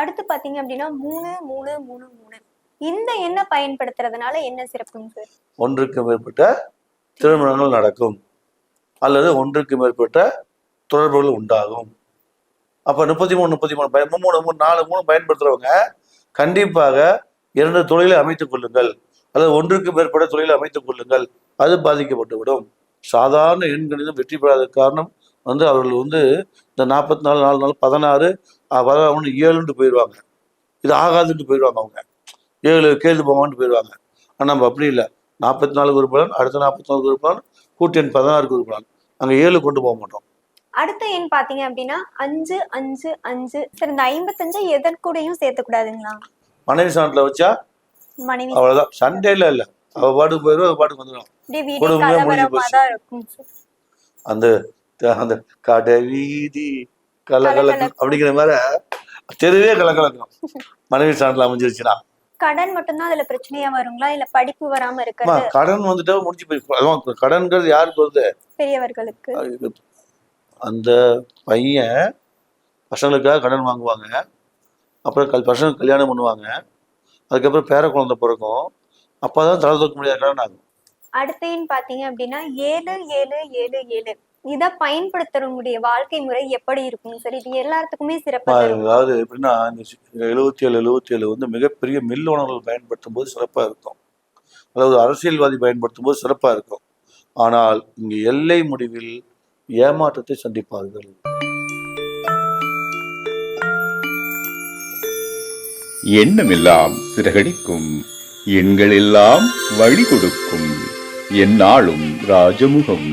அடுத்து பாத்தீங்க அப்படின்னா மூணு மூணு மூணு மூணு. இந்த எண்ணை பயன்படுத்துறதுனால என்ன சிறப்புங்க சார்? ஒன்றுக்கு மேற்பட்ட திருமணங்கள் நடக்கும். அல்லது ஒன்றுக்கு மேற்பட்ட தொடர்புகள் உண்டாகும். அப்போ முப்பத்தி மூணு முப்பத்தி மூணு பயன் மூணு மூணு நாலு மூணு பயன்படுத்துறவங்க கண்டிப்பாக இரண்டு தொழிலை அமைத்துக் கொள்ளுங்கள். அல்லது ஒன்றுக்கு மேற்பட்ட தொழிலை அமைத்துக் கொள்ளுங்கள். அது பாதிக்கப்பட்டுவிடும் சாதாரண எண்கணிதம் வெற்றி பெறாத காரணம் வந்து அவர்கள் வந்து இந்த நாற்பத்தி நாலு நாலு நாள் பதினாறு பதினாறு ஏழுன்ட்டு போயிடுவாங்க இது ஆகாதுன்ட்டு போயிடுவாங்க அவங்க. ஏழு கேது போவான்ட்டு போயிடுவாங்க ஆனால் நம்ம அப்படி இல்லை. நாற்பத்தி நாலு உறுப்பினர் அடுத்த நாற்பத்தி நாலு உறுப்பினர் கூட்டி எண் பதினாறு உறுப்பினர் அங்கே ஏழு கொண்டு போக மாட்டோம். அடுத்த எண் பாத்தீங்க அப்படின்னா அஞ்சு அஞ்சு அஞ்சு. சார் இந்த ஐம்பத்தஞ்சை எதற்கூடயும் சேர்த்துக்கூடாதுங்களா மனைவி சாணத்தில் வச்சா? மனைவி அவ்வளோதான் சண்டேல இல்லை. அவள் பாட்டுக்கு போயிடும் அவள் பாட்டுக்கு வந்துடும் குடும்பமே முடிஞ்சு போச்சு. அந்த அந்த கடை வீதி கலகலக்கும். அப்படிங்கிற மாதிரி தெருவே கலகலக்கும் மனைவி சாணத்தில் அமைஞ்சிருச்சுன்னா. கடன் மட்டும்தான் அதுல பிரச்சனையா வருங்களா? இல்ல படிப்பு வராம இருக்கிறது? கடன் வந்துட்டா முடிஞ்சு போய் கடன்கிறது யாருக்கு வருது? பெரியவர்களுக்கு. அந்த பையன் பசங்களுக்காக கடன் வாங்குவாங்க. அப்புறம் கல் பசங்க கல்யாணம் பண்ணுவாங்க. அதுக்கப்புறம் பேர குழந்தை பிறக்கும். அப்பதான் தலை தூக்க முடியாத கடன் ஆகும். அடுத்த எண் பாத்தீங்க அப்படின்னா ஏழு ஏழு ஏழு ஏழு. இத பயன்படுத்துறவங்களுடைய வாழ்க்கை முறை எப்படி இருக்கும் சார் இது எல்லாத்துக்குமே சிறப்பு தரும் அதாவது எப்படின்னா இந்த எழுபத்தி ஏழு எழுபத்தி ஏழு வந்து மிகப்பெரிய மில் உணவுகள் பயன்படுத்தும் போது சிறப்பாக இருக்கும். அதாவது அரசியல்வாதி பயன்படுத்தும் போது சிறப்பாக இருக்கும். ஆனால் இங்கு எல்லை முடிவில் ஏமாற்றத்தை சந்திப்பார்கள். எண்ணமெல்லாம் சிறகடிக்கும் எண்களெல்லாம் வழி கொடுக்கும் எந்நாளும் ராஜமுகம்.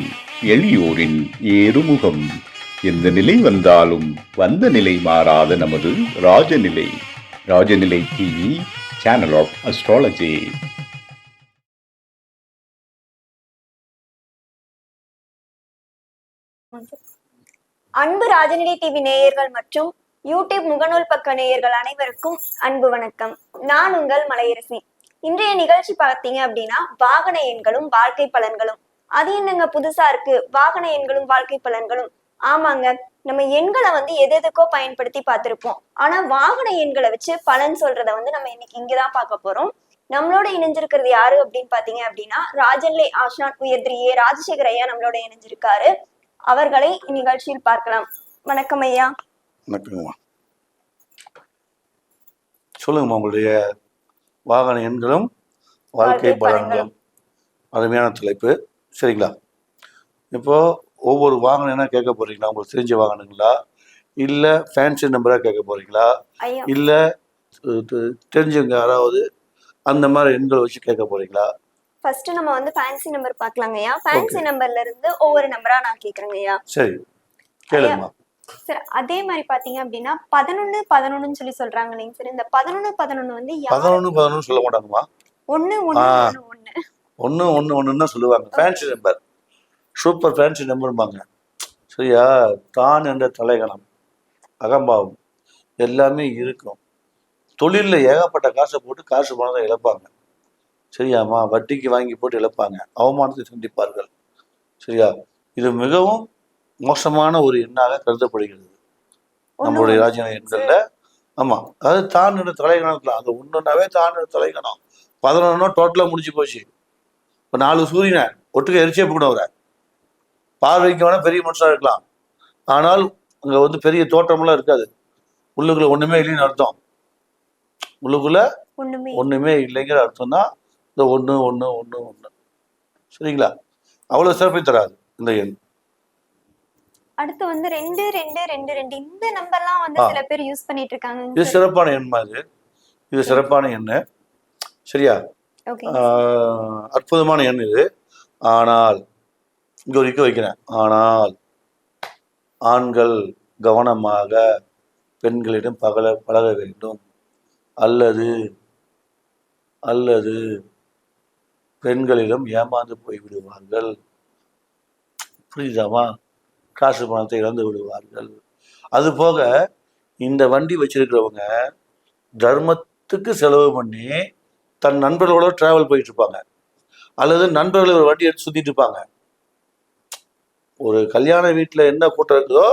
எளியோரின் ஏறுமுகம். எந்த நிலை வந்தாலும் வந்த நிலை மாறாத நமது Rajanilai. Rajanilai TV channel of astrology அன்பு ராஜநிலை டிவி நேயர்கள் மற்றும் யூடியூப் முகநூல் பக்க நேயர்கள் அனைவருக்கும் அன்பு வணக்கம். நான் உங்கள் மலையரசி. இன்றைய நிகழ்ச்சி பார்த்தீங்க அப்படின்னா வாகன எண்களும் வாழ்க்கை பலன்களும். அது என்னங்க புதுசா இருக்கு? வாகன எண்களும் வாழ்க்கை பலன்களும். ஆமாங்க. நம்ம எண்களை வந்து எது எதுக்கோ பயன்படுத்தி பார்த்திருப்போம். ஆனா வாகன எண்களை வச்சு பலன் சொல்றத வந்து நம்ம இன்னைக்கு இங்கதான் பார்க்க போறோம். நம்மளோட இணைஞ்சிருக்கிறது யாரு அப்படின்னு பாத்தீங்க அப்படின்னா ராஜன்லே ஆஷான் உயர்திரி ஏ ராஜசேகர் ஐயா நம்மளோட இணைஞ்சிருக்காரு. அவர்களை இந்நிகழ்ச்சியில் பார்க்கலாம். வணக்கம் ஐயா. வணக்கங்கம்மா சொல்லுங்கம்மா உங்களுடைய வாகன எண்களும் வாழ்க்கை வாழ்க்கை பலன்களும். அருமையான தலைப்பு. சரிங்களா? இப்போ ஒவ்வொரு என்ன கேட்க போறீங்களா? உங்களுக்கு தெரிஞ்ச வாகனங்களா? இல்லை ஃபேன்சி நம்பராக கேட்க போறீங்களா? இல்லை தெரிஞ்சவங்க யாராவது அந்த மாதிரி எண்களை வச்சு கேட்க போறீங்களா? ஃபர்ஸ்ட் நம்ம வந்து ஃபேன்சி நம்பர் பார்க்கலாங்க ஐயா. ஃபேன்சி நம்பர்ல இருந்து ஒவ்வொரு நம்பரா நான் கேக்குறேங்க ஐயா. சரி. கேளுங்கம்மா. சார் அதே மாதிரி பாத்தீங்க அப்படின்னா பதினொன்னு பதினொன்னுன்னு சொல்லி சொல்றாங்க இல்லைங்க சார் இந்த பதினொன்னு பதினொன்னு வந்து யார் பதினொன்று பதினொன்று சொல்ல மாட்டாங்கம்மா. ஒண்ணு ஒண்ணு ஆ. ஒன்று ஒன்று ஒன்றுன்னு தான் சொல்லுவாங்க. ஃபேன்சி நம்பர் சூப்பர் ஃபேன்சி நம்பர்பாங்க சரியா? தான் என்ற தலைகணம். அகம்பாவம். எல்லாமே இருக்கும். தொழிலில் ஏகப்பட்ட காசை போட்டு காசு பணத்தை இழப்பாங்க. சரியாம்மா? வட்டிக்கு வாங்கி போட்டு இழப்பாங்க. அவமானத்தை சந்திப்பார்கள். சரியா? இது மிகவும் மோசமான ஒரு எண்ணாக கருதப்படுகிறது. நம்மளுடைய. ராஜ்ய எண்கள்ல. ஆமா. அதாவது தான் என்ற தலைகணத்துல. அந்த ஒண்ணுனாவே தான் என்ற தலைகணம். பதினொன்னா டோட்டலா முடிஞ்சு போச்சு. இப்ப நாலு சூரியனை ஒட்டுக்க எரிச்சே அவரை. பார்வைக்கு வேணா பெரிய மனுஷனா இருக்கலாம். ஆனால் அங்க வந்து பெரிய தோற்றமெல்லாம் இருக்காது. உள்ளுக்குள்ள ஒண்ணுமே இல்லைன்னு அர்த்தம். உள்ளுக்குள்ள ஒண்ணுமே இல்லைங்கிற அர்த்தம் தான் இந்த ஒண்ணு ஒண்ணு ஒண்ணு ஒண்ணு. சரிங்களா? அவ்வளவு சிறப்பை தராது இந்த எண். அடுத்து வந்து ரெண்டு ரெண்டு ரெண்டு ரெண்டு. இந்த நம்பர்லாம் வந்து. சில பேர் யூஸ் பண்ணிட்டு இருக்காங்க இது சிறப்பான எண்மா இது. இது சிறப்பான எண்ணு. சரியா? அற்புதமான எண் இது. ஆனால் இங்க ஒரு இக்க வைக்கிறேன். ஆனால் ஆண்கள் கவனமாக பெண்களிடம் பகல பழக வேண்டும். அல்லது அல்லது பெண்களிடம் ஏமாந்து போய் விடுவார்கள். புரியுதாமா? காசு பணத்தை இழந்து விடுவார்கள். அது போக இந்த வண்டி வச்சிருக்கிறவங்க தர்மத்துக்கு செலவு பண்ணி தன் நண்பர்களோட டிராவல் போயிட்டு இருப்பாங்க அல்லது நண்பர்கள் ஒரு வண்டி எடுத்து சுத்திட்டு இருப்பாங்க. ஒரு கல்யாண வீட்டில் என்ன கூட்டம் இருக்குதோ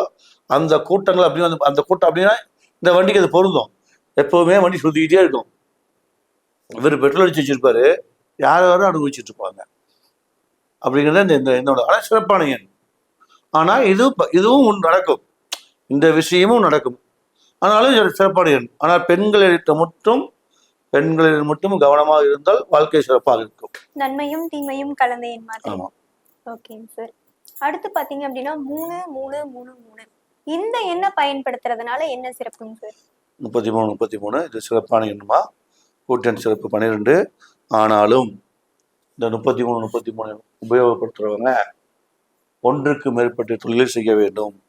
அந்த கூட்டங்கள் அப்படியே வந்து அந்த கூட்டம் அப்படின்னா இந்த வண்டிக்கு அது பொருந்தும். எப்போவுமே வண்டி சுத்திக்கிட்டே இருக்கும். இவர் பெட்ரோல் அடிச்சு வச்சிருப்பாரு. யார் யாரும் அனுபவிச்சுட்டு இருப்பாங்க. அப்படிங்கிறது இந்த இந்த என்னோட ஆனால் சிறப்பான எண். ஆனால் இது இதுவும் நடக்கும். இந்த விஷயமும் நடக்கும். ஆனாலும் சிறப்பான எண். ஆனால் பெண்களிட மட்டும் பெண்களில் மட்டும் கவனமாக இருந்தால் வாழ்க்கை சிறப்பாக இருக்கும். நன்மையும் தீமையும் கலந்த என் மாதிரி. ஆமா. ஓகேங்க சார் அடுத்து பாத்தீங்க அப்படின்னா மூணு மூணு மூணு மூணு. இந்த எண்ணை பயன்படுத்துறதுனால என்ன சிறப்புங்க சார் முப்பத்தி மூணு முப்பத்தி மூணு இது சிறப்பான எண்ணுமா? கூட்டணி சிறப்பு பன்னிரெண்டு ஆனாலும் இந்த முப்பத்தி மூணு முப்பத்தி மூணு உபயோகப்படுத்துறவங்க ஒன்றுக்கு மேற்பட்ட தொழில் செய்ய வேண்டும்.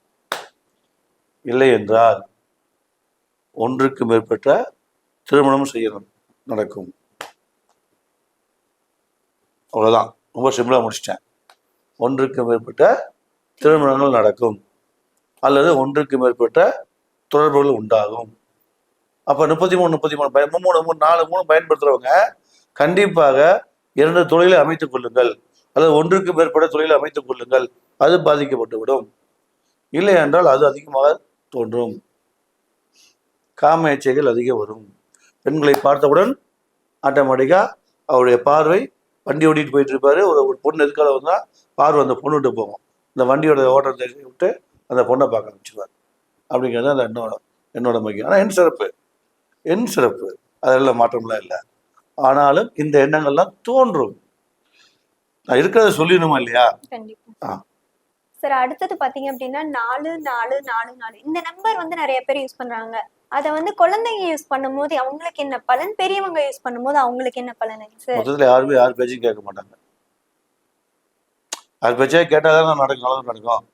இல்லை என்றால் ஒன்றுக்கு மேற்பட்ட திருமணம் செய்யணும். நடக்கும். அவ்வளவுதான். ரொம்ப சிம்பிளா முடிச்சிட்டேன். ஒன்றுக்கு மேற்பட்ட திருமணங்கள் நடக்கும். அல்லது ஒன்றுக்கு மேற்பட்ட தொடர்புகள் உண்டாகும். அப்ப முப்பத்தி மூணு முப்பத்தி மூணு பயன் மூணு மூணு நாலு மூணு பயன்படுத்துறவங்க கண்டிப்பாக இரண்டு தொழிலை அமைத்துக் கொள்ளுங்கள். அல்லது ஒன்றுக்கு மேற்பட்ட தொழிலை அமைத்துக் கொள்ளுங்கள். அது பாதிக்கப்பட்டுவிடும் இல்லை என்றால் அது அதிகமாக தோன்றும். காம இச்சைகள் அதிகம் வரும். பெண்களை பார்த்தவுடன் ஆட்டோமேட்டிக்கா அவருடைய பார்வை வண்டி ஓட்டிட்டு போயிட்டு இருப்பாரு. ஒரு ஒரு பொண்ணு எதுக்கால வந்தா பார்வை அந்த பொண்ணுகிட்ட போகும். இந்த வண்டியோட ஓட்டத்தை விட்டு அந்த பொண்ணை பார்க்க ஆரம்பிச்சிருவார். அப்படிங்கிறது அந்த என்னோட என்னோட முக்கியம் ஆனால் என் சிறப்பு. என் சிறப்பு. அதெல்லாம் மாற்றம்லாம் இல்லை. ஆனாலும் இந்த எண்ணங்கள்லாம் தோன்றும். நான் இருக்கிறத சொல்லிடணுமா இல்லையா? கண்டிப்பா. ஆ. சார் அடுத்தது பாத்தீங்க அப்படின்னா நாலு நாலு நாலு நாலு. இந்த நம்பர் வந்து நிறைய பேர் யூஸ் பண்றாங்க. அதை வந்து குழந்தைங்க யூஸ் பண்ணும்போது அவங்களுக்கு என்ன பலன்? பெரியவங்க யூஸ் பண்ணும்போது அவங்களுக்கு என்ன பலனுங்க சார் மொத்தத்தில் யாருமே யார் பேச்சையும் கேட்க மாட்டாங்க. யார் பேச்சே கேட்டால் தான் நடக்கும் நல்லது நடக்கும்.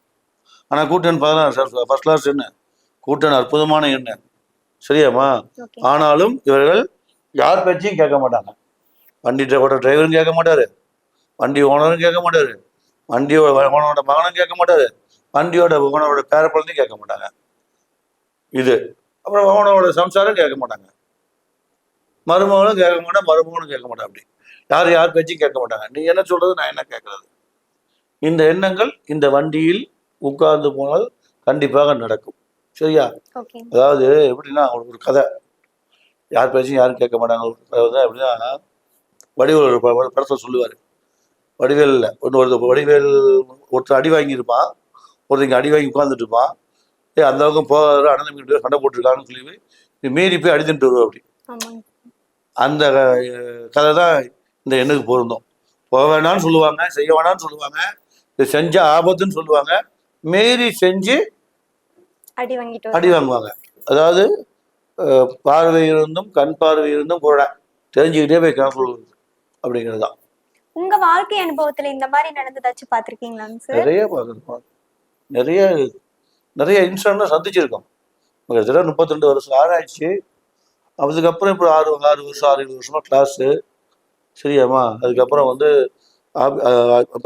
ஆனால் கூட்டன் பதினாறு ஃபர்ஸ்ட் கிளாஸ் என்ன? கூட்டன் அற்புதமான எண்ணு. சரியாம்மா? ஆனாலும் இவர்கள் யார் பேச்சையும் கேட்க மாட்டாங்க. வண்டி ஓட்ட டிரைவரும் கேட்க மாட்டாரு. வண்டி ஓனரும் கேட்க மாட்டாரு. வண்டியோட ஓனரோட மகனும் கேட்க மாட்டாரு. வண்டியோட ஓனரோட பேர குழந்தையும் கேட்க மாட்டாங்க. இது அப்புறம் ஓனரோட சம்சாரம் கேட்க மாட்டாங்க. மருமகளும் கேட்க மாட்டேன் மருமகனும் கேட்க மாட்டேன் அப்படி. யார் யார் பேச்சையும் கேட்க மாட்டாங்க. நீ என்ன சொல்றது நான் என்ன கேட்கறது? இந்த எண்ணங்கள் இந்த வண்டியில் உட்கார்ந்து போனால் கண்டிப்பாக நடக்கும். சரியா? அதாவது எப்படின்னா அவங்களுக்கு ஒரு கதை. யார் பேச்சும் யாரும் கேட்க மாட்டாங்க. எப்படின்னா வடிவேல் ஒரு ப- ஒரு படத்தில் சொல்லுவார். வடிவேல் இல்லை ஒன்று ஒருத்தர் வடிவேல் ஒருத்தர் அடி வாங்கியிருப்பான் ஒருத்தங்க அடி வாங்கி உட்காந்துட்டு இருப்பான். ஏ அந்த பக்கம் போகிற அண்ணன் சண்டை போட்டிருக்கான்னு சொல்லி மீறி போய் அடித்துட்டு வருவோம் அப்படி. அந்த கதை தான் இந்த எண்ணுக்கு பொருந்தும். போக வேணாம்னு சொல்லுவாங்க செய்ய வேணாம்னு சொல்லுவாங்க இது செஞ்ச ஆபத்துன்னு சொல்லுவாங்க மீறி செஞ்சு அடி வாங்கிட்டு அடி வாங்குவாங்க. அதாவது பார்வை இருந்தும் கண் பார்வை இருந்தும் கூட தெரிஞ்சுக்கிட்டே போய் கணக்கு அப்படிங்கிறது தான் உங்க வாழ்க்கை அனுபவத்துல இந்த மாதிரி நடந்ததாச்சும் பாத்திருக்கீங்களாங்க சார் நிறைய பார்த்துருக்கோம். நிறைய நிறைய இன்சிடென்ட் சந்திச்சிருக்கோம். கிட்டத்தட்ட முப்பத்தி ரெண்டு வருஷம் ஆராய்ச்சி. அதுக்கப்புறம் இப்போ ஆறு ஆறு வருஷம் ஆறு ஏழு வருஷமா கிளாஸு சரியாம்மா? அதுக்கப்புறம் வந்து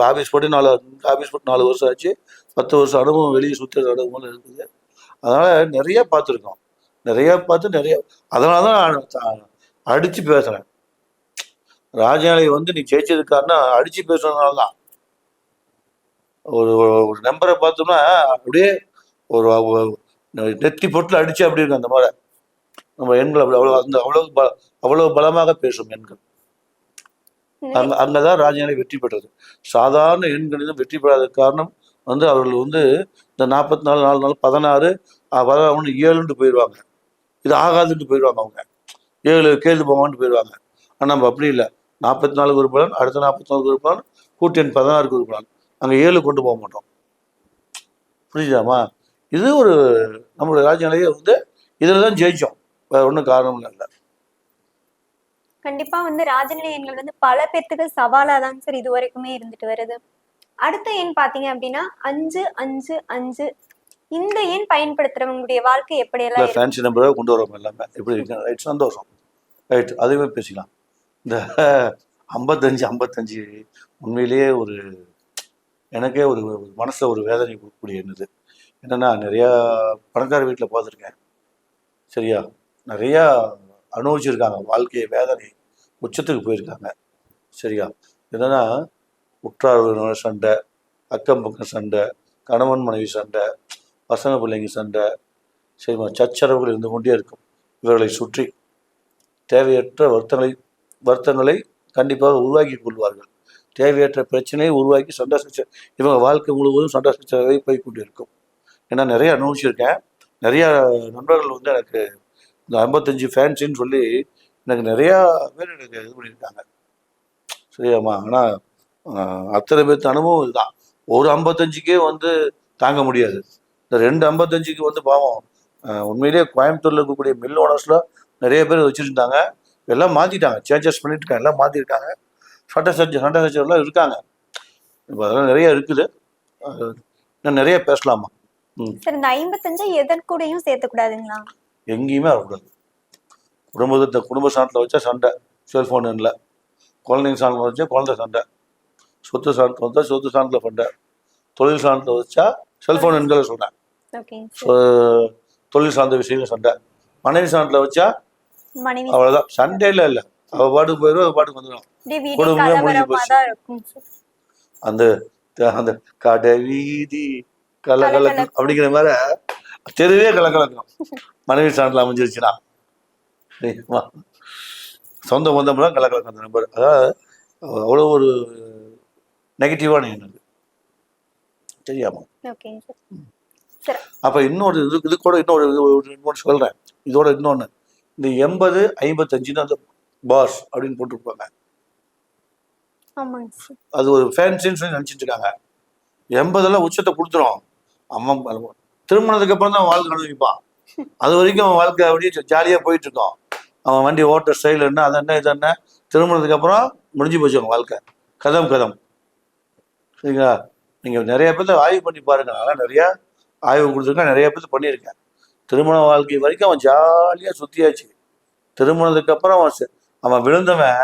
ஆஃபீஸ் போட்டு நாலு ஆஃபீஸ் போட்டு நாலு வருஷம் ஆச்சு. பத்து வருஷம் அனுபவம் வெளியே சுற்றுற அனுபவம் இருக்குது. அதனால் நிறைய பார்த்துருக்கோம். நிறையா பார்த்து நிறைய அதனால தான் நான் அடித்து பேசுகிறேன் ராஜாலை வந்து நீ ஜெயிச்சதுக்காருன்னா அடித்து பேசுறதுனால தான் ஒரு ஒரு நம்பரை பார்த்தோம்னா அப்படியே ஒரு ஒரு நெத்தி பொட்டில் அடிச்சு அப்படி இருக்கும் அந்த மாதிரி. நம்ம எண்கள் அப்படி அவ்வளோ அந்த அவ்வளோ ப அவ்வளோ பலமாக பேசும் எண்கள். அங்க அங்கதான் ராஜ்யாலை வெற்றி பெற்றது. சாதாரண எண்கணிதம் வெற்றி பெறாத காரணம் வந்து அவர்கள் வந்து இந்த நாற்பத்தி நாலு நாலு நாள் பதினாறு அஹ், பதினாறு ஏழுன்ட்டு போயிடுவாங்க இது ஆகாதுன்ட்டு போயிடுவாங்க அவங்க. ஏழு கேள்வி போவான்ட்டு போயிடுவாங்க ஆனால் நம்ம அப்படி இல்லை. நாற்பத்தி நாலு உறுப்பினர் அடுத்த நாற்பத்தி நாலு உறுப்பினர் கூட்டி எண் பதினாறுக்கு உறுப்பினர் அங்கே ஏழு கொண்டு போக மாட்டோம். புரியுதாம்மா? இது ஒரு நம்மளுடைய ராஜ்யாலையே வந்து இதில் தான் ஜெயிச்சோம். வேற ஒன்றும் காரணம் இல்லை. கண்டிப்பா வந்து ராஜநிலை எண்கள் வந்து பல பேர்த்துக்கு சவாலா தான் சார் இது வரைக்குமே இருந்துட்டு வருது. அடுத்த எண் பாத்தீங்க அப்படின்னா அஞ்சு அஞ்சு அஞ்சு. இந்த எண் பயன்படுத்துறவங்களுடைய வாழ்க்கை இல்லை இருக்கு? ஃபேன்சி நம்பராக கொண்டு வரோம் எல்லாமே. எப்படி இருக்கு? ரைட் சந்தோஷம். ரைட் அதுவே பேசிக்கலாம். இந்த ஐம்பத்தஞ்சு ஐம்பத்தஞ்சு உண்மையிலேயே ஒரு எனக்கே ஒரு மனசில் ஒரு வேதனை கொடுக்கக்கூடிய என்னது? என்னன்னா நிறையா பணக்கார வீட்டில் பார்த்துருக்கேன். சரியா? நிறையா அனுபவிச்சிருக்காங்க. வாழ்க்கையை வேதனை உச்சத்துக்கு போயிருக்காங்க. சரியா? என்னென்னா உற்றார் சண்டை அக்கம் பக்கம் சண்டை கணவன் மனைவி சண்டை பசங்க பிள்ளைங்க சண்டை சரிமா சச்சரவுகள் இருந்து கொண்டே இருக்கும். இவர்களை சுற்றி தேவையற்ற வருத்தங்களை வருத்தங்களை கண்டிப்பாக உருவாக்கி கொள்வார்கள். தேவையற்ற பிரச்சனையை உருவாக்கி சண்டை சச்ச இவங்க வாழ்க்கை முழுவதும் சண்டை சச்சரவை போய் கொண்டிருக்கும். ஏன்னா நிறைய அனுபவிச்சிருக்கேன். நிறைய நண்பர்கள் வந்து எனக்கு இந்த ஐம்பத்தஞ்சு ஃபேன்ஸின்னு சொல்லி எனக்கு நிறையா பேர் எனக்கு இது பண்ணியிருக்காங்க. சரியாம்மா? ஆனால் அத்தனை பேர்த்து அனுபவம் இதுதான். ஒரு ஐம்பத்தஞ்சுக்கே வந்து தாங்க முடியாது. இந்த ரெண்டு ஐம்பத்தஞ்சுக்கு வந்து பாவம். உண்மையிலேயே கோயம்புத்தூரில் இருக்கக்கூடிய மில் ஓனர்ஸில் நிறைய பேர் வச்சுருந்தாங்க. எல்லாம் மாற்றிட்டாங்க சேஞ்சஸ் பண்ணிட்டு இருக்காங்க எல்லாம் மாற்றிருக்காங்க சட்ட சர்ஜர் சட்ட சர்ஜர்லாம் இருக்காங்க. இப்போ அதெல்லாம் நிறைய இருக்குது. இன்னும் நிறைய பேசலாமா? சார் இந்த ஐம்பத்தஞ்சை எதன் கூடயும் சேர்த்துக்கூடாதுங்களா? எங்கேயுமே வரக்கூடாது குடும்பத்தை குடும்ப சாணத்தில் வச்சா சண்டை. செல்ஃபோன் இல்லை குழந்தைங்க சாணத்தில் வச்சா குழந்தை சண்டை. சொத்து சாணத்தில் வச்சா சொத்து சாணத்தில் சண்டை. தொழில் சாணத்தில் வச்சா செல்ஃபோன் எண்களை சொல்கிறேன் சார் தொழில் சார்ந்த விஷயங்கள் சண்டை. மனைவி சாணத்தில் வச்சா அவ்வளோதான் சண்டையில் இல்லை. அவள் பாட்டுக்கு போயிடும் அவள் பாட்டுக்கு வந்துடும் குடும்பமே முடிஞ்சு போச்சு. அந்த அந்த கடை வீதி கலகலக்கும். அப்படிங்கிற மாதிரி தெருவே கலகலக்கும். மனைவி சாணத்தில் அமைஞ்சிருச்சுன்னா? சொந்த பந்தம்லாம் கலகலக்கும் அந்த நம்பர் அதாவது அவ்வளோ ஒரு நெகட்டிவான எண்ணம். சரியாமா அப்போ இன்னொரு இது இது கூட இன்னொரு இன்னொன்று சொல்கிறேன் இதோட இன்னொன்று இந்த எண்பது ஐம்பத்தஞ்சுன்னு அந்த பாஸ் அப்படின்னு போட்டிருப்பாங்க. அது ஒரு ஃபேன்சின்னு சொல்லி நினச்சிட்டு இருக்காங்க. எண்பதெல்லாம் உச்சத்தை கொடுத்துரும். அம்மா திருமணத்துக்கு அப்புறம் தான் வாழ்க்கை அனுபவிப்பான் அது வரைக்கும் அவன் வாழ்க்கை அப்படியே ஜாலியாக போயிட்டு இருக்கோம் அவன் வண்டி ஓட்ட ஸ்டைல் என்ன அது என்ன இது என்ன திருமணத்துக்கு அப்புறம் முடிஞ்சு போச்சு அவன் வாழ்க்கை. கதம் கதம். சரிங்களா? நீங்கள் நிறைய பேர்த்த ஆய்வு பண்ணி பாருங்க. நான் நிறையா ஆய்வு கொடுத்துருக்கேன் நிறைய பேர்த்து பண்ணியிருக்கேன். திருமண வாழ்க்கை வரைக்கும் அவன் ஜாலியாக சுற்றியாச்சு திருமணத்துக்கு அப்புறம் அவன் அவன் விழுந்தவன்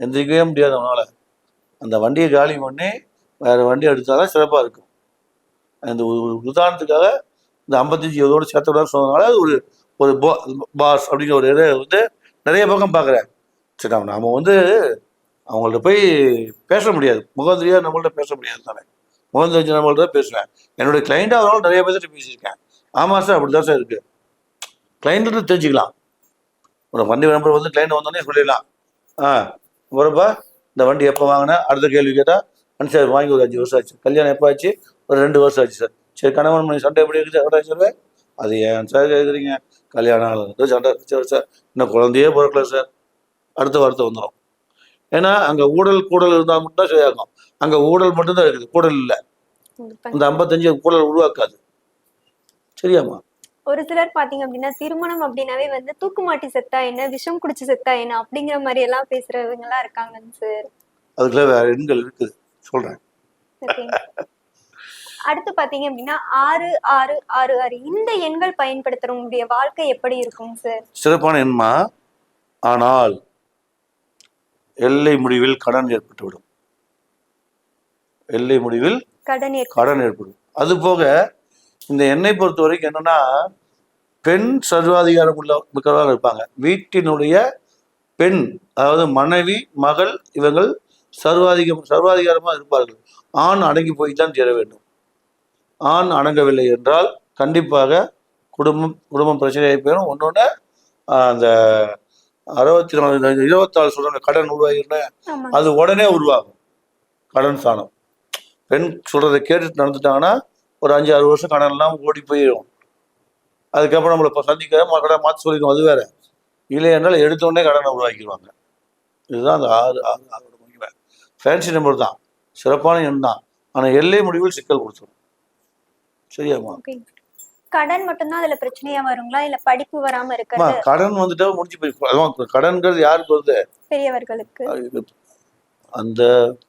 எந்திரிக்கவே முடியாது அவனால். அந்த வண்டியை காலி பண்ணி வேற வண்டி எடுத்தாதான் சிறப்பாக இருக்கும். அந்த உதாரணத்துக்காக இந்த ஐம்பத்தஞ்சு இதோட சேர்த்தோட சொன்னதுனால அது ஒரு ஒரு பாஸ் அப்படிங்கிற ஒரு இதை வந்து நிறைய பக்கம் பார்க்குறேன் சரி நம்ம நாம் வந்து அவங்கள்ட்ட போய் பேச முடியாது. முகந்திரியாக நம்மள்ட்ட பேச முடியாது தானே. முகந்திரி நம்மள்ட்ட தான் பேசுவேன் என்னுடைய கிளைண்ட்டாக அதனால நிறைய பேர்கிட்ட பேசியிருக்கேன். ஆமாம் சார் அப்படி தான் சார் இருக்குது கிளைண்ட்டு தெரிஞ்சுக்கலாம். ஒரு வண்டி நம்பர் வந்து கிளைண்ட் வந்தோடனே சொல்லிடலாம். ஆ வரப்பா இந்த வண்டி எப்போ வாங்கினேன் அடுத்த கேள்வி கேட்டால் அண்ட் வாங்கி ஒரு அஞ்சு வருஷம் ஆச்சு. கல்யாணம் எப்போ ஆச்சு? ஒரு ரெண்டு வருஷம் ஆச்சு சார். சரி கணவன் மணி சண்டை எப்படி இருக்குது? சண்டை சார் அது ஏன் சார் கேட்குறீங்க கல்யாணம் ஆகுது சண்டை. Sir sir. இன்னும் குழந்தையே பிறக்கல சார். அடுத்த வார்த்தை வந்துடும் ஏன்னா அங்கே ஊழல் கூடல் இருந்தால் மட்டும் தான் சரியாகும். அங்கே ஊழல் மட்டும்தான் இருக்குது. கூடல் இல்லை. இந்த ஐம்பத்தஞ்சு கூடல் உருவாக்காது. சரியாம்மா? ஒரு சிலர் பாத்தீங்க அப்படின்னா திருமணம் அப்படின்னாவே வந்து தூக்குமாட்டி செத்தா என்ன விஷம் குடிச்சு செத்தா என்ன அப்படிங்கிற மாதிரி எல்லாம் பேசுறவங்க எல்லாம் இருக்காங்கன்னு சார். அதுக்குள்ள வேற எண்கள் இருக்குது. ஓகேங்க. அடுத்து பாத்தீங்க அப்படின்னா ஆறு ஆறு ஆறு ஆறு. இந்த எண்கள் பயன்படுத்துறவங்களுடைய வாழ்க்கை எப்படி இருக்கும் சார் சிறப்பான எண்மா? ஆனால் எல்லை முடிவில் கடன் ஏற்பட்டுவிடும். எல்லை முடிவில் கடன் கடன் ஏற்படும். அது போக இந்த எண்ணை பொறுத்த வரைக்கும் என்னன்னா பெண் சர்வாதிகாரம் உள்ள மிக்கவர்கள் இருப்பாங்க. வீட்டினுடைய பெண் அதாவது மனைவி மகள் இவங்கள் சர்வாதிகம் சர்வாதிகாரமா இருப்பார்கள். ஆண் அடங்கி போய் தான் தீர வேண்டும். ஆண் அடங்கவில்லை என்றால் கண்டிப்பாக குடும்பம் குடும்பம் பிரச்சனையாகி போயிடும் ஒன்னொன்று அந்த அறுபத்தி நாலு இருபத்தாலு சொல்றாங்க கடன் உருவாகிருந்த அது உடனே உருவாகும். கடன் சாணம். பெண் சொல்றதை கேட்டுட்டு நடந்துட்டாங்கன்னா ஒரு அஞ்சு ஆறு வருஷம் கடன் எல்லாம் ஓடி போயிடும். அதுக்கப்புறம் நம்மளை இப்போ சந்திக்க ம- கடன் மாற்றி சொல்லிடும் அது வேற. இல்லை என்றால் எடுத்த உடனே கடனை உருவாக்கிடுவாங்க. இதுதான் அந்த ஆறு ஆறு ஆறோட ஃபேன்சி நம்பர் தான். சிறப்பான எண் தான். ஆனால் எல்லை முடிவில் சிக்கல் கொடுத்துரும். சரியாம்மா ஓகே. கடன் மட்டும்தான் அதுல பிரச்சனையா வருங்களா? இல்ல படிப்பு வராம இருக்கிறது? கடன் வந்துட்டா முடிஞ்சு போய் அதான் கடன்கிறது யாருக்கு வருது? பெரியவர்களுக்கு. அந்த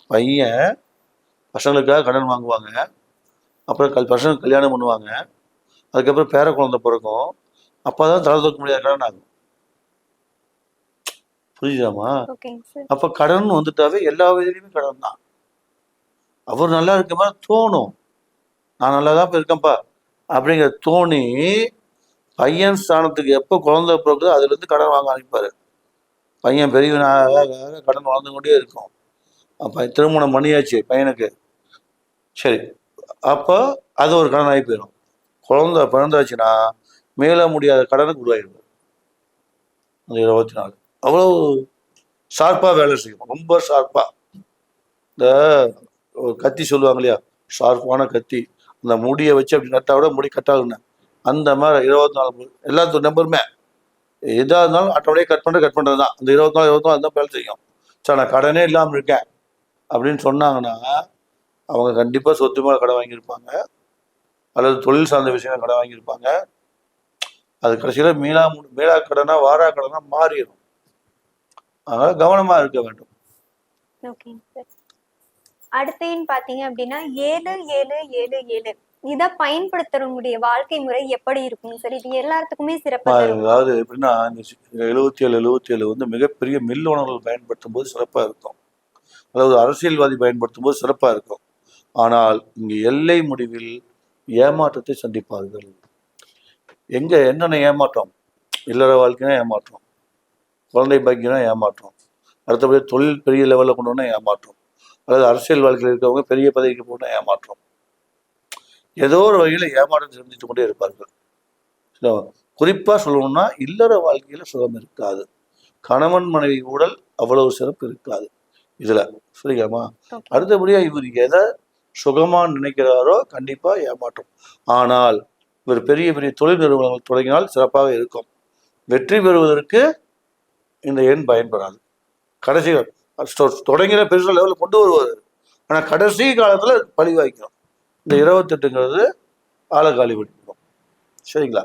பையன் பசங்களுக்காக கடன் வாங்குவாங்க. அப்புறம் கல் பசங்க கல்யாணம் பண்ணுவாங்க. அதுக்கப்புறம் பேர குழந்தை பிறக்கும். அப்போ தான் தலை தூக்க முடியாத கடன் ஆகும். சார். அப்போ கடன் வந்துட்டாவே எல்லா விதத்துலையுமே கடன் தான். அவர் நல்லா இருக்க மாதிரி தோணும். நான் நல்லா தான் இருக்கேன்ப்பா. அப்படிங்கிற தோணி பையன் ஸ்தானத்துக்கு எப்போ குழந்தை பிறகுதோ அதுலேருந்து கடன் வாங்க ஆரம்பிப்பார். பையன் பெரியவனாக கடன் வளர்ந்து கொண்டே இருக்கும். அப்போ திருமணம் பண்ணியாச்சு பையனுக்கு. சரி. அப்போ அது ஒரு கடன் ஆகி போயிடும். குழந்த பிறந்தாச்சுன்னா மேல முடியாத கடனுக்கு உருவாகிடும் அந்த இருபத்தி நாலு. அவ்வளோ ஷார்ப்பாக வேலை செய்யும். ரொம்ப ஷார்ப்பாக இந்த ஒரு கத்தி சொல்லுவாங்க இல்லையா? ஷார்ப்பான கத்தி. அந்த முடியை வச்சு அப்படி நட்டா விட முடி கட்டாகுன்னு அந்த மாதிரி இருபத்தி நாலு எல்லா நம்பருமே. எதாக இருந்தாலும் ஆட்டோமேட்டிக் கட் பண்ணுறது கட் பண்ணுறது தான். அந்த இருபத்தி நாலு இருபத்தி நாலு தான் வேலை செய்யும். சார் நான் கடனே இல்லாமல் இருக்கேன். அப்படின்னு சொன்னாங்கன்னா அவங்க கண்டிப்பாக சொத்து மேலே கடை வாங்கியிருப்பாங்க. அல்லது தொழில் சார்ந்த விஷயம் கடை வாங்கியிருப்பாங்க. அது கடைசியில் மீளா மீளா கடனா வாரா கடனா மாறிடும் அதனால கவனமாக இருக்க வேண்டும். அடுத்தேன்னு பாத்தீங்க அப்படின்னா ஏழு ஏழு ஏழு ஏழு. இத பயன்படுத்துறவங்களுடைய வாழ்க்கை முறை எப்படி இருக்கும் சார் இது எல்லாத்துக்குமே சிறப்பு தரும். அதாவது எப்படின்னா இந்த எழுபத்தி ஏழு எழுபத்தி ஏழு வந்து மிகப்பெரிய மில் உணவுகள் பயன்படுத்தும் போது சிறப்பாக இருக்கும். அதாவது அரசியல்வாதி பயன்படுத்தும் போது சிறப்பாக இருக்கும். ஆனால் இங்கே எல்லை முடிவில் ஏமாற்றத்தை சந்திப்பார்கள். எங்க என்னென்ன ஏமாற்றம்? இல்லற வாழ்க்கைனா ஏமாற்றம். குழந்தை பாக்கியம்னா ஏமாற்றம். அடுத்தபடி தொழில் பெரிய லெவலில் கொண்டு ஏமாற்றம். அல்லது அரசியல் வாழ்க்கையில் இருக்கவங்க பெரிய பதவிக்கு போனால் ஏமாற்றம் ஏதோ ஒரு வகையில் ஏமாற்றத்தை சந்தித்து கொண்டே இருப்பார்கள். குறிப்பாக சொல்லணும்னா இல்லற வாழ்க்கையில் சுகம் இருக்காது. கணவன் மனைவி ஊழல் அவ்வளவு சிறப்பு இருக்காது. இதில் சரியாமா Okay. அடுத்தபடியாக இவர் எதை சுகமாக நினைக்கிறாரோ கண்டிப்பாக ஏமாற்றம். ஆனால் இவர் பெரிய பெரிய தொழில் நிறுவனங்கள் தொடங்கினால் சிறப்பாக இருக்கும். வெற்றி பெறுவதற்கு இந்த எண் பயன்படாது. கடைசி தொ- தொடங்கின பெருசு லெவலில் கொண்டு வருவார். ஆனால் கடைசி காலத்தில் பழி வாய்க்கும். இந்த இருபத்தெட்டுங்கிறது ஆழக்காலி பிடிக்கும் சரிங்களா?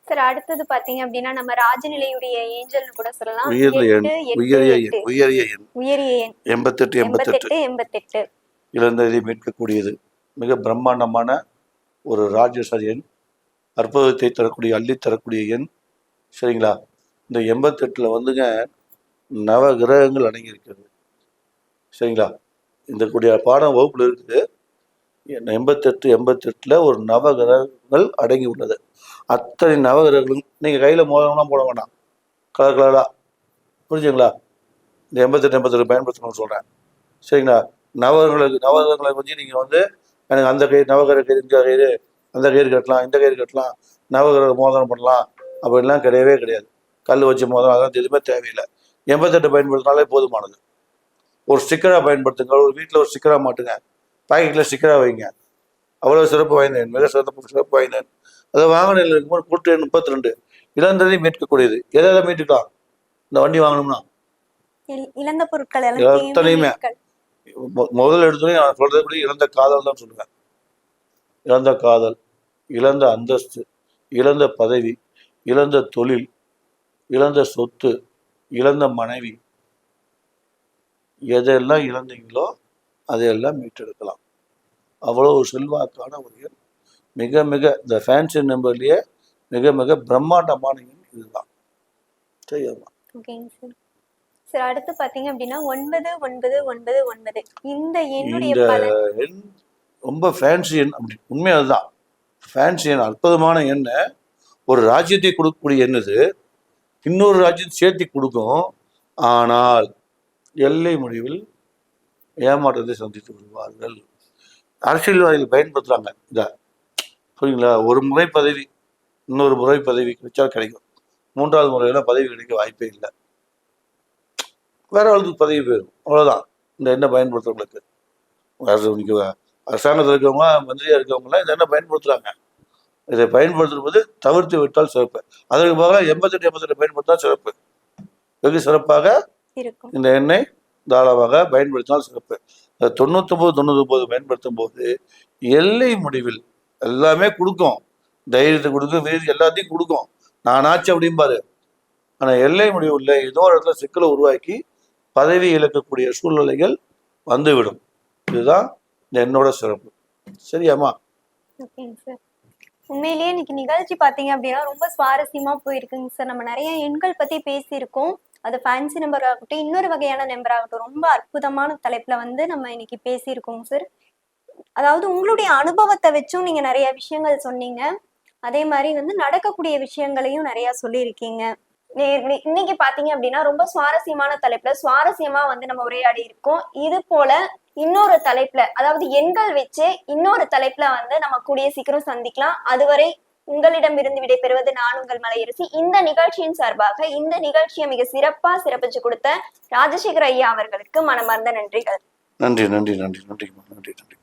சார் அடுத்தது பாத்தீங்க அப்படின்னா நம்ம ராஜநிலையுடைய ஏஞ்சல்னு கூட சொல்லலாம். உயர்ந்த எண் உயரிய. எண் உயரிய எண். உயரிய எண். எண்பத்தெட்டு எண்பத்தெட்டு. எண்பத்தெட்டு இழந்ததை மீட்கக்கூடியது. மிக பிரம்மாண்டமான ஒரு ராஜசர் எண். அற்புதத்தை தரக்கூடிய அள்ளி தரக்கூடிய எண். சரிங்களா? இந்த எண்பத்தெட்டில் வந்துங்க நவ கிரகங்கள் அடங்கியிருக்கிறது. சரிங்களா? இந்த கூடிய பாடம் வகுப்பில் இருக்குது. எண்பத்தெட்டு எண்பத்தெட்டில் ஒரு நவ கிரகங்கள் அடங்கி உள்ளது. அத்தனை நவகிரகங்களும் நீங்கள் கையில் மோதனம்லாம் போட வேண்டாம் கலர் கலராக புரிஞ்சுங்களா இந்த எண்பத்தெட்டு எண்பத்தெட்டு பயன்படுத்தணும்னு சொல்கிறேன் சரிங்களா? நவகிரகங்களுக்கு நவகிரகங்களை பற்றி நீங்கள் வந்து எனக்கு அந்த கயிறு நவகிரக கயிறு இந்த கயிறு அந்த கயிறு கட்டலாம் இந்த கயிறு கட்டலாம் நவகிரக மோதனம் பண்ணலாம் அப்படின்லாம் கிடையவே கிடையாது. கல் வச்சு மோதனம் அதெல்லாம் எதுவுமே தேவையில்லை. எண்பத்தெட்டு பயன்படுத்தினாலே போதுமானது. ஒரு ஸ்டிக்கராக பயன்படுத்துங்க. ஒரு வீட்டில் ஒரு ஸ்டிக்கராக மாட்டுங்க. பாக்கெட்டில் ஸ்டிக்கராக வைங்க. அவ்வளோ சிறப்பு வாய்ந்தேன் மிக சிறப்பு சிறப்பு வாய்ந்தேன் அதை வாங்கினில் இருக்கும்போது கூட்டு முப்பத்தி ரெண்டு இழந்ததை மீட்கக்கூடியது. எதை எதை மீட்டுக்கலாம்? இந்த வண்டி வாங்கணும்னா? இழந்த பொருட்கள் எத்தனையுமே. முதல் எடுத்தோடனே நான் சொல்றதுபடி இழந்த காதல் தான் சொல்லுவேன் இழந்த காதல் இழந்த அந்தஸ்து இழந்த பதவி இழந்த தொழில் இழந்த சொத்து இழந்த மனைவி எதெல்லாம் இழந்தீங்களோ அதையெல்லாம் மீட்டெடுக்கலாம். அவ்வளோ செல்வாக்கான ஒரு எண் மிக மிக இந்த ஃபேன்சி நம்பர்லேயே மிக மிக பிரம்மாண்டமான எண் இதுதான். ஓகேங்க சார் சார் அடுத்து பாத்தீங்க அப்படின்னா ஒன்பது ஒன்பது ஒன்பது ஒன்பது. இந்த எண்ணுடைய எண் ரொம்ப ஃபேன்சி எண் அப்படி. உண்மை அதுதான். ஃபேன்சி எண் அற்புதமான எண்ணை. ஒரு ராஜ்யத்தை கொடுக்கக்கூடிய எண் இது. இன்னொரு ராஜ்யம் சேர்த்து கொடுக்கும். ஆனால் எல்லை முடிவில் ஏமாற்றத்தை சந்தித்து விடுவார்கள். அரசியல்வாதிகள் பயன்படுத்துறாங்க. இதை புரியுங்களா ஒரு முறை பதவி இன்னொரு முறை பதவி கிடைச்சா கிடைக்கும். மூன்றாவது முறையில் பதவி கிடைக்க வாய்ப்பே இல்லை. வேற ஆளுக்கு பதவி போயிடும். அவ்வளோதான் இந்த என்ன பயன்படுத்துறவங்களுக்கு? அரசு அரசாங்கத்தில் இருக்கவங்க மந்திரியா இருக்கவங்கலாம் இதை என்ன பயன்படுத்துகிறாங்க இதை பயன்படுத்தும்போது தவிர்த்து விட்டால் சிறப்பு. அதற்கு பதிலாக எண்பத்தெட்டு எண்பத்தெட்டு பயன்படுத்தினா சிறப்பு. வெகு சிறப்பாக இந்த எண்ணெய் தாராளமாக பயன்படுத்தினால் சிறப்பு. தொண்ணூத்தொம்பது தொண்ணூத்தொம்பது பயன்படுத்தும் போது எல்லை முடிவில் எல்லாமே கொடுக்கும். தைரியத்தை கொடுக்கும் வீதி எல்லாத்தையும் கொடுக்கும். நானாச்சு அப்படிம்பாரு. ஆனால் எல்லை முடிவில் ஏதோ ஒரு இடத்துல சிக்கலை உருவாக்கி பதவி இழக்கக்கூடிய சூழ்நிலைகள் வந்துவிடும். இதுதான் இந்த எண்ணோட சிறப்பு. சரியாம்மா? உண்மையிலேயே இன்னைக்கு நிகழ்ச்சி பார்த்தீங்க அப்படின்னா ரொம்ப சுவாரஸ்யமா போயிருக்குங்க சார். நம்ம நிறைய எண்கள் பத்தி பேசியிருக்கோம். அது ஃபேன்சி நம்பர் ஆகட்டும் இன்னொரு வகையான நம்பர் ஆகட்டும் ரொம்ப அற்புதமான தலைப்புல வந்து நம்ம இன்னைக்கு பேசியிருக்கோம் சார். அதாவது உங்களுடைய அனுபவத்தை வச்சும் நீங்க நிறைய விஷயங்கள் சொன்னீங்க. அதே மாதிரி வந்து நடக்கக்கூடிய விஷயங்களையும் நிறைய சொல்லியிருக்கீங்க. இன்னைக்கு பாத்தீங்க அப்படின்னா ரொம்ப சுவாரஸ்யமான தலைப்புல சுவாரஸ்யமா வந்து நம்ம உரையாடி இருக்கோம். இது போல இன்னொரு தலைப்புல அதாவது எண்கள் வச்சு இன்னொரு தலைப்புல வந்து நம்ம கூடிய சீக்கிரம் சந்திக்கலாம். அதுவரை உங்களிடமிருந்து விடைபெறுவது நான் உங்கள் மலையரசி. இந்த நிகழ்ச்சியின் சார்பாக இந்த நிகழ்ச்சியை மிக சிறப்பா சிறப்பிச்சு கொடுத்த ராஜசேகர் ஐயா அவர்களுக்கு மனமார்ந்த நன்றிகள். நன்றி நன்றி நன்றி நன்றி நன்றி நன்றி.